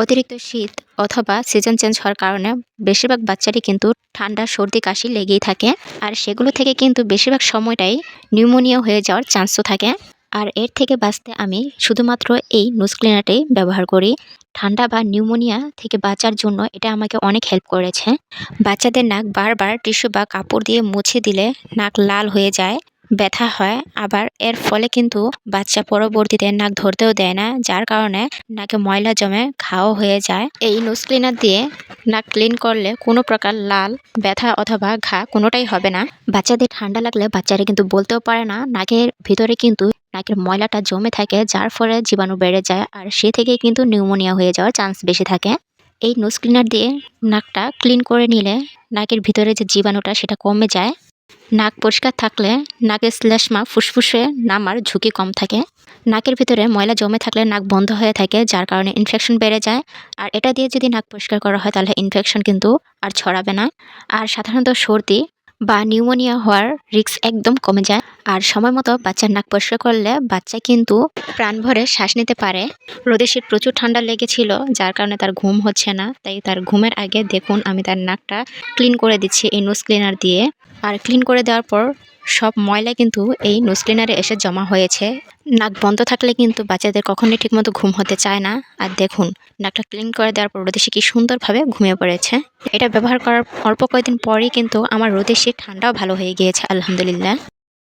অতিরিক্ত শীত অথবা সিজন চেঞ্জ হওয়ার কারণে বেশিরভাগ বাচ্চারই কিন্তু ঠান্ডা, সর্দি, কাশি লেগেই থাকে। আর সেগুলো থেকে কিন্তু বেশিরভাগ সময়টাই নিউমোনিয়া হয়ে যাওয়ার চান্সও থাকে। আর এর থেকে বাঁচতে আমি শুধুমাত্র এই নোজ ক্লিনারটাই ব্যবহার করি। ঠান্ডা বা নিউমোনিয়া থেকে বাঁচার জন্য এটা আমাকে অনেক হেল্প করেছে। বাচ্চাদের নাক বারবার টিস্যু বা কাপড় দিয়ে মুছে দিলে নাক লাল হয়ে যায়। ব্যথা হয়, আবার এর ফলে কিন্তু বাচ্চা পরবর্তীতে নাক ধরতেও দেয় না, যার কারণে নাকে ময়লা জমে ঘাও হয়ে যায়। এই নোজ ক্লিনার দিয়ে নাক ক্লিন করলে কোনো প্রকার লাল, ব্যথা অথবা ঘা কোনোটাই হবে না। বাচ্চাদের ঠান্ডা লাগলে বাচ্চারা কিন্তু বলতেও পারে না, নাকের ভিতরে কিন্তু নাকের ময়লাটা জমে থাকে, যার ফলে জীবাণু বেড়ে যায়, আর সে থেকেই কিন্তু নিউমোনিয়া হয়ে যাওয়ার চান্স বেশি থাকে। এই নোজ ক্লিনার দিয়ে নাকটা ক্লিন করে নিলে নাকের ভিতরে যে জীবাণুটা সেটা কমে যায়। নাক পরিষ্কার থাকলে নাকের শ্লেষ্মা ফুসফুসে নামার ঝুঁকি কম থাকে। নাকের ভিতরে ময়লা জমে থাকলে নাক বন্ধ হয়ে থাকে, যার কারণে ইনফেকশন বেড়ে যায়। আর এটা দিয়ে যদি নাক পরিষ্কার করা হয়, তাহলে ইনফেকশন কিন্তু আর ছড়াবে না। আর সাধারণত সর্দি বা নিউমোনিয়া হওয়ার রিস্ক একদম কমে যায়। আর সময় মতো বাচ্চার নাক পরিষ্কার করলে বাচ্চা কিন্তু প্রাণ ভরে শ্বাস নিতে পারে। রোদে শীত প্রচুর ঠান্ডা লেগেছিল, যার কারণে তার ঘুম হচ্ছে না। তাই তার ঘুমের আগে দেখুন, আমি তার নাকটা ক্লিন করে দিচ্ছি, এই নোজ ক্লিনার দিয়ে। আর ক্লিন করে দেওয়ার পর সব ময়লা কিন্তু এই নোজ ক্লিনারে এসে জমা হয়েছে। নাক বন্ধ থাকলে কিন্তু বাচ্চাদের কখনোই ঠিকমতো ঘুম হতে চায় না। আর দেখুন, নাকটা ক্লিন করে দেওয়ার পর রোদেশি কি সুন্দরভাবে ঘুমিয়ে পড়েছে। এটা ব্যবহার করার অল্প কয়েকদিন পরেই কিন্তু আমার রোদেশি ঠান্ডাও ভালো হয়ে গিয়েছে, আলহামদুলিল্লাহ।